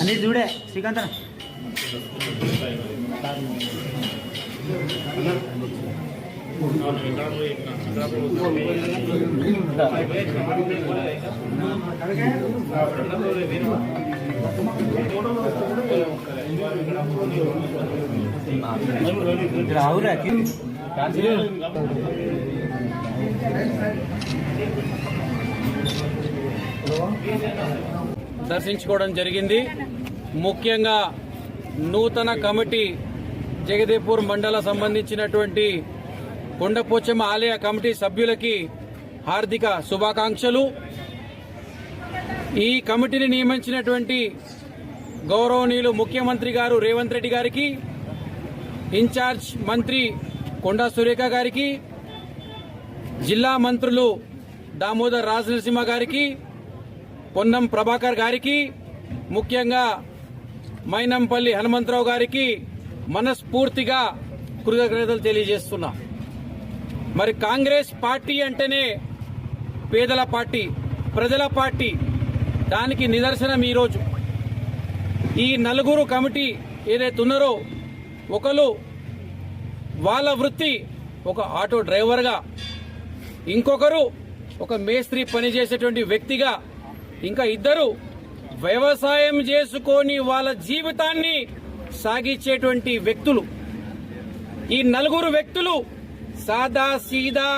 అన్ని చూడే శ్రీకాంత్ రావురా దర్శించుకోవడం జరిగింది. ముఖ్యంగా నూతన కమిటీ జగదేపూర్ మండల సంబంధించినటువంటి కొండపోచమ్మ ఆలయ కమిటీ సభ్యులకి హార్దిక శుభాకాంక్షలు. ఈ కమిటీని నియమించినటువంటి గౌరవనీయులు ముఖ్యమంత్రి గారు రేవంత్ రెడ్డి గారికి ఇన్ఛార్జ్ మంత్రి కొండా సురేఖ గారికి జిల్లా మంత్రులు దామోదర్ రాజనరసింహ గారికి పొన్నం ప్రభాకర్ గారికి ముఖ్యంగా మైనంపల్లి హనుమంతరావు గారికి మనస్ఫూర్తిగా కృతజ్ఞతలు తెలియజేస్తున్నా. మరి కాంగ్రెస్ పార్టీ అంటేనే పేదల పార్టీ ప్రజల పార్టీ. దానికి నిదర్శనం ఈరోజు. ఈ నలుగురు కమిటీ ఏదైతే ఉన్నారో ఒకరు వాళ్ళ వృత్తి ఒక ఆటో డ్రైవర్గా ఇంకొకరు ఒక మేస్త్రి పనిచేసేటువంటి వ్యక్తిగా ఇంకా ఇద్దరు వ్యవసాయం చేసుకొని వాళ్ళ జీవితాన్ని సాగించేటువంటి వ్యక్తులు. ఈ నలుగురు వ్యక్తులు సాదా సీదా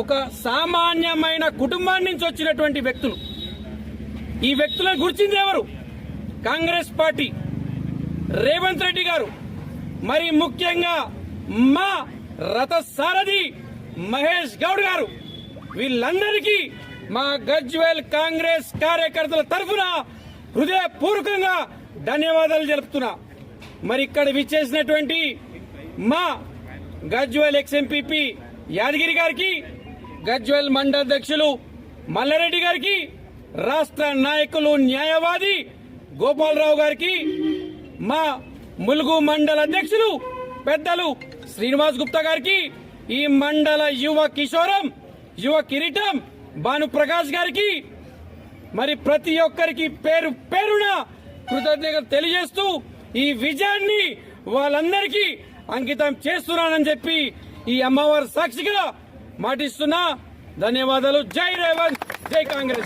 ఒక సామాన్యమైన కుటుంబాన్ని నుంచి వచ్చినటువంటి వ్యక్తులు. ఈ వ్యక్తులను గుర్తింది ఎవరు? కాంగ్రెస్ పార్టీ. రేవంత్ రెడ్డి గారు. మరి ముఖ్యంగా మా రథ సారథి మహేష్ గౌడ్ గారు. వీళ్ళందరికీ మా గజ్వేల్ కాంగ్రెస్ కార్యకర్తల తరఫున హృదయపూర్వకంగా ధన్యవాదాలు జరుపుతున్నా మరి ఇక్కడ విచ్చేసినటువంటి మా గజ్వేల్ ఎక్స్ఎంపీపీ యాదగిరి గారికి గజ్వేల్ మండలాధ్యక్షులు మల్లారెడ్డి గారికి రాష్ట్ర నాయకులు న్యాయవాది గోపాలరావు గారికి మా ములుగు మండల అధ్యక్షులు పెద్దలు శ్రీనివాస్ గుప్తా గారికి ఈ మండల యువ కిషోరం యువ కిరీటం భాను ప్రకాష్ గారికి మరి ప్రతి ఒక్కరికి పేరు పేరున కృతజ్ఞతలు తెలియజేస్తూ ఈ విజయాన్ని వాళ్ళందరికీ అంకితం చేస్తున్నానని చెప్పి ఈ అమ్మవారి సాక్షిగా మాటిస్తున్నా. ధన్యవాదాలు. జై రేవంత్. జై కాంగ్రెస్.